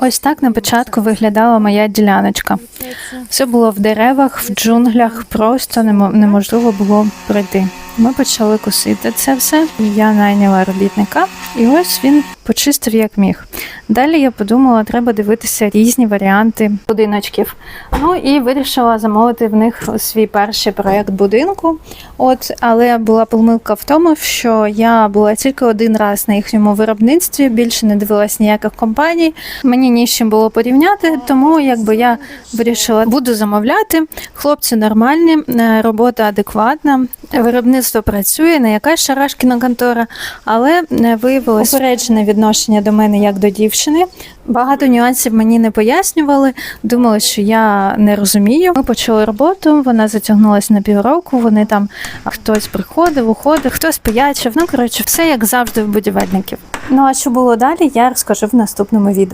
Ось так на початку виглядала моя діляночка. Все було в деревах, в джунглях, просто немо- неможливо було пройти. Ми почали косити це все. Я найняла робітника, і ось він почистив як міг. Далі я подумала, треба дивитися різні варіанти будиночків. Ну і вирішила замовити в них свій перший проект будинку. От, але була помилка в тому, що я була тільки один раз на їхньому виробництві, більше не дивилась ніяких компаній. Мені ні з чим було порівняти, тому якби я вирішила буду замовляти. Хлопці нормальні, е, робота адекватна, виробництво працює, не якась шарашкіна контора, але е, виявилось упереджене відношення до мене як до дівчини. Багато нюансів мені не пояснювали. Думали, що я не розумію. Ми почали роботу. Вона затягнулася на півроку. Вони там хтось приходив, уходив, хтось пиячив. Ну коротше, все як завжди в будівельників. Ну а що було далі, я розкажу в наступному відео.